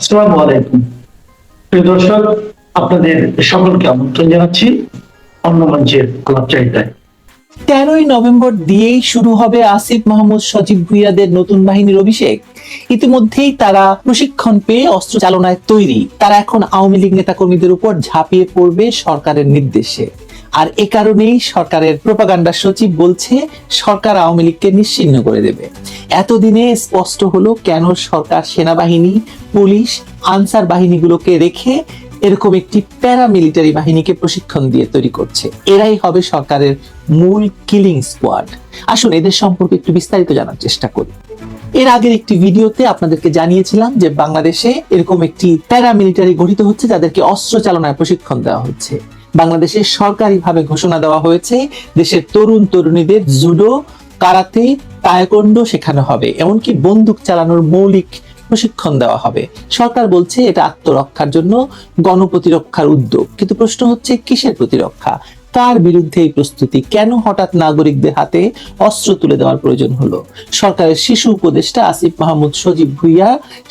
আসসালামু আলাইকুম। প্রিয় দর্শক, আপনাদের সকলকে আমন্ত্রণ জানাচ্ছি অন্য মঞ্চের আলাপচারিতায় তেরোই নভেম্বর দিয়েই শুরু হবে আসিফ মাহমুদ, সজীব ভুইয়াদের নতুন বাহিনীর অভিষেক। ইতিমধ্যেই তারা প্রশিক্ষণ পেয়ে অস্ত্র চালনায় তৈরি। তারা এখন আওয়ামী লীগ নেতাকর্মীদের উপর ঝাঁপিয়ে পড়বে সরকারের নির্দেশে। আর এ কারণেই সরকারের প্রপাগান্ডা সচিব বলছে, সরকার আওয়ামী লীগকে নিশ্চিহ্ন করে দেবে। এতদিনে স্পষ্ট হলো কেন সরকার সেনাবাহিনী, পুলিশ, আনসার বাহিনীগুলোকে রেখে এরকম একটি প্যারামিলিটারি বাহিনীকে প্রশিক্ষণ দিয়ে তৈরি করছে। এরাই হবে সরকারের মূল কিলিং স্কোয়াড আসুন এদের সম্পর্কে একটু বিস্তারিত জানার চেষ্টা করি। এর আগের একটি ভিডিওতে আপনাদেরকে জানিয়েছিলাম যে বাংলাদেশে এরকম একটি প্যারামিলিটারি গঠিত হচ্ছে, যাদেরকে অস্ত্র চালনায় প্রশিক্ষণ দেওয়া হচ্ছে। বাংলাদেশে সরকারিভাবে ঘোষণা দেওয়া হয়েছে, দেশের তরুণ তরুণীদের জুডো, কারাতে, তায়কন্ডো শেখানো হবে, এমনকি বন্দুক চালানোর মৌলিক প্রশিক্ষণ দেওয়া হবে। সরকার বলছে এটা আত্মরক্ষার জন্য গণপ্রতিরক্ষার উদ্যোগ, কিন্তু প্রশ্ন হচ্ছে কিসের প্রতিরক্ষা? কার বিরুদ্ধে এই প্রস্তুতি কেন হঠাৎ নাগরিকদের হাতে অস্ত্র তুলে দেওয়ার প্রয়োজন হলো? সরকারের শিশু উপদেষ্টা আসিফ মাহমুদ সজীব ভুইয়া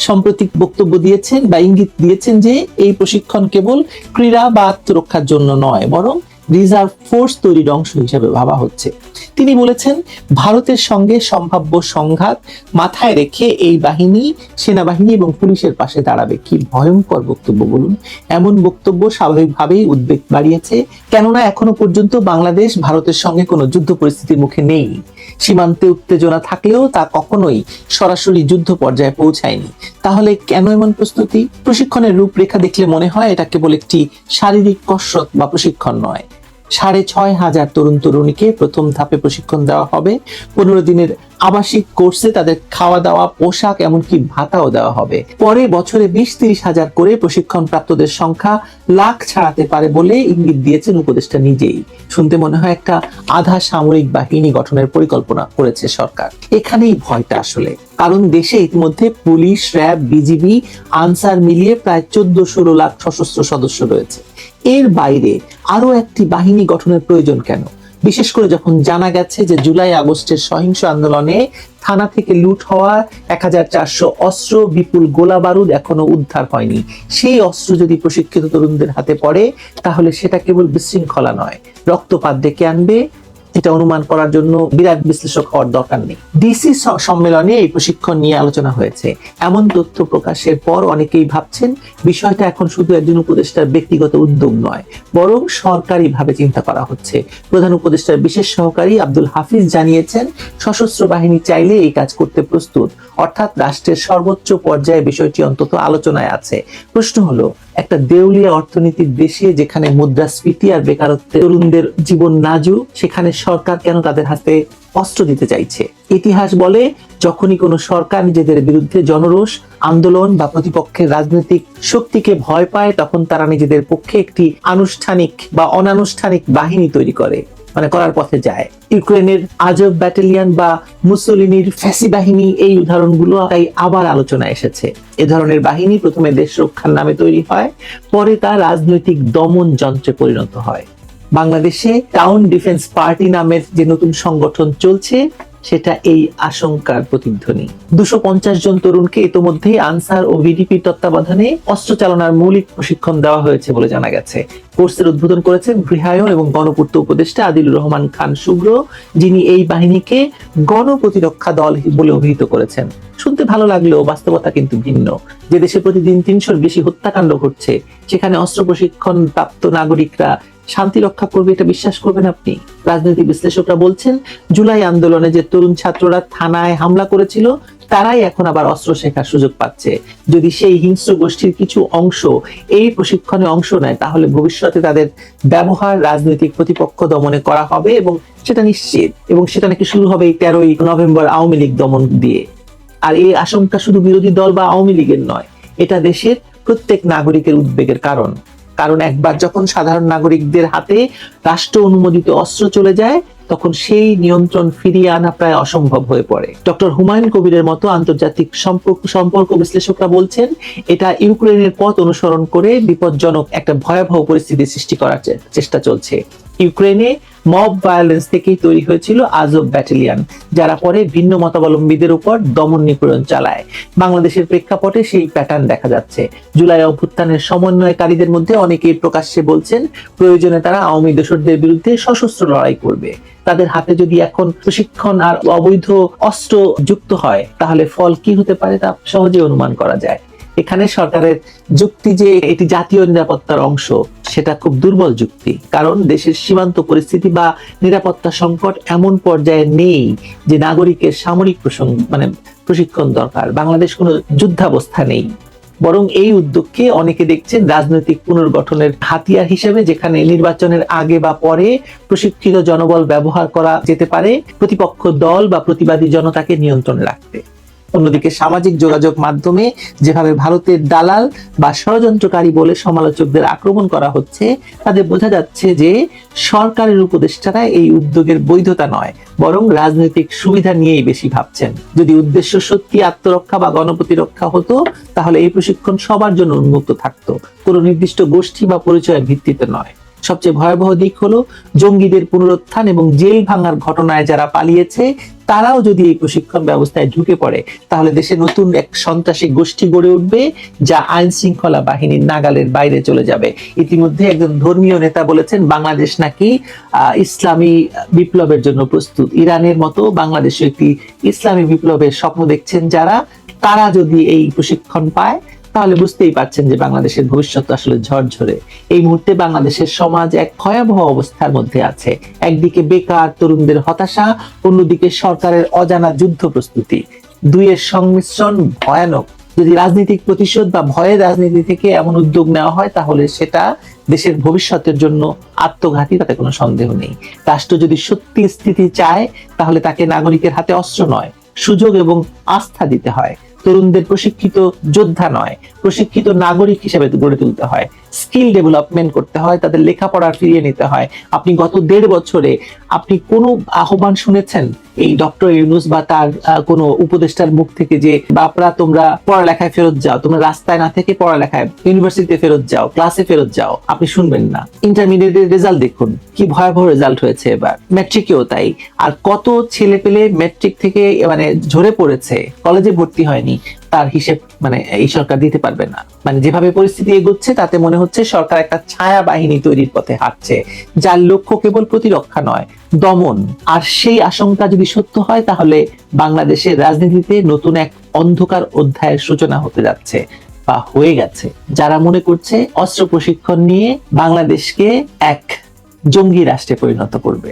সম্প্রতি বক্তব্য দিয়েছেন বা ইঙ্গিত দিয়েছেন যে এই প্রশিক্ষণ কেবল ক্রীড়া বা আত্মরক্ষার জন্য নয়, বরং রিজার্ভ ফোর্স তৈরির অংশ হিসাবে ভাবা হচ্ছে। তিনি বলেছেন, ভারতের সঙ্গে সম্ভাব্য সংঘাত মাথায় রেখে এই বাহিনী, সেনাবাহিনী এবং পুলিশের পাশে দাঁড়াবে। কি ভয়ঙ্কর বক্তব্য বলুন। এমন বক্তব্য স্বাভাবিকভাবেই উদ্বেগ বাড়িয়েছে, কেননা এখনও পর্যন্ত বাংলাদেশ ভারতের সঙ্গে কোনো যুদ্ধ পরিস্থিতির মুখে নেই। সীমান্তে উত্তেজনা থাকলেও তা কখনোই সরাসরি যুদ্ধ পর্যায়ে পৌঁছায়নি। তাহলে কেন এমন প্রস্তুতি? প্রশিক্ষণের রূপরেখা দেখলে মনে হয় এটা কেবল একটি শারীরিক কসরত বা প্রশিক্ষণ নয়। সাড়ে ছয় হাজার তরুণ তরুণীকে প্রথম ধাপে প্রশিক্ষণ দেওয়া হবে। পনেরো দিনের আবাসিক কোর্সে তাদের খাওয়া দাওয়া, পোশাক, এমনকি ভাতাও দেওয়া হবে। পরে বছরে বিশ তিরিশ হাজার করে প্রশিক্ষণ প্রাপ্তদের সংখ্যা লাখ ছাড়াতে পারে বলে ইঙ্গিত দিয়েছেন উপদেষ্টা নিজেই। শুনতে মনে হয় একটা আধা সামরিক বাহিনী গঠনের পরিকল্পনা করেছে সরকার। এখানেই ভয়টা আসলে। কারণ দেশে ইতিমধ্যে পুলিশ, র্যাব, বিজিবি, আনসার মিলিয়ে প্রায় চোদ্দ ষোলো লাখ সশস্ত্র সদস্য রয়েছে। এর বাইরে আরও একটি বাহিনী গঠনের প্রয়োজন কেন? বিশেষ করে যখন জানা গেছে যে জুলাই আগস্টের সহিংস আন্দোলনে থানা থেকে লুট হওয়া এক হাজার চারশো অস্ত্র বিপুল গোলা বারুদ এখনও উদ্ধার হয়নি। সেই অস্ত্র যদি প্রশিক্ষিত তরুণদের হাতে পড়ে, তাহলে সেটা কেবল বিশৃঙ্খলা নয়, রক্তপাত ডেকে আনবে এটা অনুমান করার জন্য বিরাট বিশ্লেষক হওয়ার দরকার নেই। ডিসি সম্মেলনে এই প্রশিক্ষণ নিয়ে আলোচনা হয়েছে। এমন তথ্য প্রকাশের পর অনেকেই ভাবছেন, বিষয়টা এখন শুধু একজন উপদেষ্টার ব্যক্তিগত উদ্যোগ নয়, বরং সরকারি ভাবে চিন্তা করা হচ্ছে। প্রধান উপদেষ্টার বিশেষ সহকারী আব্দুল হাফিজ জানিয়েছেন, সশস্ত্র বাহিনী চাইলে এই কাজ করতে প্রস্তুত, অর্থাৎ রাষ্ট্রের সর্বোচ্চ পর্যায়ে বিষয়টি অন্তত আলোচনায় আছে। প্রশ্ন হলো একটা দেউলিয়া অর্থনীতির দেশে যেখানে মুদ্রাস্ফীতি আর বেকারত্ব তরুণদের জীবন নাজু সেখানে সরকার কেন তাদের হাতে অস্ত্র দিতে চাইছে? ইতিহাস বলে, যখনই কোনো সরকার নিজেদের বিরুদ্ধে জনরোষ, আন্দোলন বা প্রতিপক্ষের রাজনৈতিক শক্তিকে ভয় পায়, তখন তারা নিজেদের পক্ষে একটি আনুষ্ঠানিক বা অনানুষ্ঠানিক বাহিনী তৈরি করে। মানে করার পথে যায়। ইউক্রেনের আজব ব্যাটালিয়ন বা মুসলিনীর ফ্যাসি বাহিনী এই উদাহরণগুলো তাই আবার আলোচনা এসেছে। এ ধরনের বাহিনী প্রথমে দেশ রক্ষার নামে তৈরি হয়, পরে তা রাজনৈতিক দমন যন্ত্রে পরিণত হয়। বাংলাদেশে টাউন ডিফেন্স পার্টি নামের যে নতুন সংগঠন চলছে সেটা এই আশঙ্কার প্রতিধ্বনি। দুশো পঞ্চাশ জন তরুণকে ইতোমধ্যেই আনসার ও ভিডিপির তত্ত্বাবধানে অস্ত্র চালনার মৌলিক প্রশিক্ষণ দেওয়া হয়েছে বলে জানা গেছে। কোর্সের উদ্বোধন করেছেন গৃহায়ন এবং গণপূর্ত উপদেষ্টা আদিলুর রহমান খান শুভ্র, যিনি এই বাহিনীকে গণপ্রতিরক্ষা দল বলে অভিহিত করেছেন। শুনতে ভালো লাগলেও বাস্তবতা কিন্তু ভিন্ন। যে দেশে প্রতিদিন তিনশোর বেশি হত্যাকাণ্ড ঘটছে, সেখানে অস্ত্র প্রশিক্ষণ প্রাপ্ত নাগরিকরা শান্তি রক্ষা করবে এটা বিশ্বাস করবেন আপনি। রাজনৈতিক বিশ্লেষকরা বলছেন, জুলাই আন্দোলনে যে তরুণ ছাত্ররা থানায় হামলা করেছিল, তারাই এখন আবার অস্ত্র শেখার সুযোগ পাচ্ছে। যদি সেই হিংস্র গোষ্ঠীর কিছু অংশ এই প্রশিক্ষণে অংশ নেয়, তাহলে ভবিষ্যতে তাদের ব্যবহার রাজনৈতিক প্রতিপক্ষ দমনে করা হবে এবং সেটা নিশ্চিত, এবং সেটা নাকি শুরু হবে এই তেরোই নভেম্বর আওয়ামী লীগ দমন দিয়ে। আর এই আশঙ্কা শুধু বিরোধী দল বা আওয়ামী লীগের নয়, এটা দেশের প্রত্যেক নাগরিকের উদ্বেগের কারণ। কারণ একবার যখন সাধারণ নাগরিকদের হাতে রাষ্ট্র অনুমোদিত অস্ত্র চলে যায়, তখন সেই নিয়ন্ত্রণ ফিরিয়ে আনা প্রায় অসম্ভব হয়ে পড়ে। ডক্টর হুমায়ুন কবিরের মতো আন্তর্জাতিক সম্পর্ক সম্পর্ক বিশ্লেষকরা বলছেন, এটা ইউক্রেনের পথ অনুসরণ করে বিপজ্জনক একটা ভয়াবহ পরিস্থিতি সৃষ্টি করার চেষ্টা চলছে। ইউক্রেনে মব ভায়োলেন্স থেকেই তৈরি হয়েছিল আজব ব্যাটালিয়ন যারা পরে ভিন্ন মতাবলম্বীদের উপর দমন নিপীড়ন চালায়। বাংলাদেশের প্রেক্ষাপটে সেই প্যাটার্ন দেখা যাচ্ছে। জুলাই অভ্যুত্থানের সমন্বয়কারীদের মধ্যে অনেকেই প্রকাশ্যে বলছেন, প্রয়োজনে তারা আওয়ামী দোসরদের বিরুদ্ধে সশস্ত্র লড়াই করবে। তাদের হাতে যদি এখন প্রশিক্ষণ আর অবৈধ অস্ত্র যুক্ত হয়, তাহলে ফল কি হতে পারে তা সহজে অনুমান করা যায়। এখানে সরকারের যুক্তি যে এটি জাতীয় নিরাপত্তার অংশ, সেটা খুব দুর্বল যুক্তি। কারণ দেশের সীমান্ত পরিস্থিতি বা নিরাপত্তা সংকট এমন পর্যায়ে নেই যে নাগরিকের সামরিক প্রসঙ্গ মানে প্রশিক্ষণ দরকার। বাংলাদেশ কোনো যুদ্ধাবস্থা নেই। বরং এই উদ্যোগকে অনেকে দেখছেন রাজনৈতিক পুনর্গঠনের হাতিয়ার হিসেবে, যেখানে নির্বাচনের আগে বা পরে প্রশিক্ষিত জনবল ব্যবহার করা যেতে পারে, প্রতিপক্ষ দল বা প্রতিবাদী জনতাকে নিয়ন্ত্রণে রাখতে। অন্যদিকে সামাজিক যোগাযোগ মাধ্যমে যেভাবে ভারতের দালাল বা ষড়যন্ত্রকারী বলে সমালোচকদের আক্রমণ করা হচ্ছে তাদের বোঝা যাচ্ছে যে সরকারের উপদেষ্টারা এই উদ্যোগের বৈধতা নয়, বরং রাজনৈতিক সুবিধা নিয়েই বেশি ভাবছেন। যদি উদ্দেশ্য সত্যি আত্মরক্ষা বা গণপ্রতিরক্ষা হতো, তাহলে এই প্রশিক্ষণ সবার জন্য উন্মুক্ত থাকতো। কোনো নির্দিষ্ট গোষ্ঠী বা পরিচয়ের ভিত্তিতে নয়। সবচেয়ে ভয়াবহ দিক হলো জঙ্গিদের পুনরুত্থান এবং জেল ভাঙার ঘটনায় যারা পালিয়েছে তারাও যদি এই প্রশিক্ষণ ব্যবস্থায় ঢুকে পড়ে, তাহলে দেশে নতুন এক সন্ত্রাসী গোষ্ঠী গড়ে উঠবে, যা আইন শৃঙ্খলা বাহিনীর নাগালের বাইরে চলে যাবে। ইতিমধ্যে একজন ধর্মীয় নেতা বলেছেন, বাংলাদেশ নাকি ইসলামী বিপ্লবের জন্য প্রস্তুত। ইরানের মতো বাংলাদেশে একটি ইসলামী বিপ্লবের স্বপ্ন দেখছেন যারা। তারা যদি এই প্রশিক্ষণ পায় তাহলে বুঝতেই পারছেন যে বাংলাদেশের ভবিষ্যৎ আসলে ঝরঝরে। এই মুহূর্তে বাংলাদেশের সমাজ এক ভয়াবহ অবস্থার মধ্যে আছে। একদিকে বেকার তরুণদের হতাশা, অন্যদিকে সরকারের অজানা যুদ্ধ প্রস্তুতি। দুইয়ের সংমিশ্রণ ভয়ানক। যদি রাজনৈতিক প্রতিশোধ বা ভয়ের রাজনীতি থেকে এমন উদ্যোগ নেওয়া হয়, তাহলে সেটা দেশের ভবিষ্যতের জন্য আত্মঘাতী, তাতে কোনো সন্দেহ নেই। রাষ্ট্র যদি সত্যি স্থিতি চায়, তাহলে তাকে নাগরিকের হাতে অস্ত্র নয়, সুযোগ এবং আস্থা দিতে হয়। তরুণদের প্রশিক্ষিত যোদ্ধা নয়, প্রশিক্ষিত নাগরিক হিসেবে গড়ে তুলতে হয়। স্কিল ডেভেলপমেন্ট করতে হয়, তাদের লেখাপড়া ফিরিয়ে নিতে হয়। আপনি গত দেড় বছরে আপনি কোনো আহ্বান শুনেছেন? এই ডক্টর ইউনুস বা তার কোনো উপদেষ্টার মুখ থেকে যে, বাপরা তোমরা পড়ালেখায় ফেরত যাও, তোমরা রাস্তায় না থেকে পড়ালেখায় ইউনিভার্সিটিতে ফেরত যাও ক্লাসে ফেরত যাও, আপনি শুনবেন না। ইন্টারমিডিয়েটের রেজাল্ট দেখুন, কি ভয়াবহ রেজাল্ট হয়েছে এবার। ম্যাট্রিকেও তাই। আর কত ছেলে পেলে ম্যাট্রিক থেকে মানে ঝরে পড়েছে। কলেজে ভর্তি হয়নি। তার হিসেব মানে এই সরকার দিতে পারবে না। মানে যেভাবে পরিস্থিতি এগোচ্ছে, তাতে মনে হচ্ছে সরকার একটা ছায়া বাহিনী তৈরির পথে হাঁটছে, যার লক্ষ্য কেবল প্রতিরক্ষা নয়, দমন। আর সেই আশঙ্কা যদি সত্য হয়, তাহলে বাংলাদেশের রাজনীতিতে নতুন এক অন্ধকার অধ্যায়ের সূচনা হতে যাচ্ছে, বা হয়ে গেছে। যারা মনে করছে অস্ত্র প্রশিক্ষণ নিয়ে বাংলাদেশকে এক জঙ্গি রাষ্ট্রে পরিণত করবে।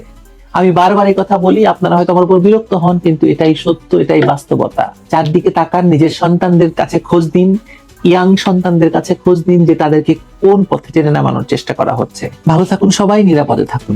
আমি বারবার এই কথা বলি, আপনারা হয়তো আমার উপর বিরক্ত হন, কিন্তু এটাই সত্য, এটাই বাস্তবতা। চারদিকে তাকান, নিজের সন্তানদের কাছে খোঁজ দিন, ইয়াং সন্তানদের কাছে খোঁজ দিন যে তাদেরকে কোন পথে টেনে নামানোর চেষ্টা করা হচ্ছে। ভালো থাকুন সবাই, নিরাপদে থাকুন।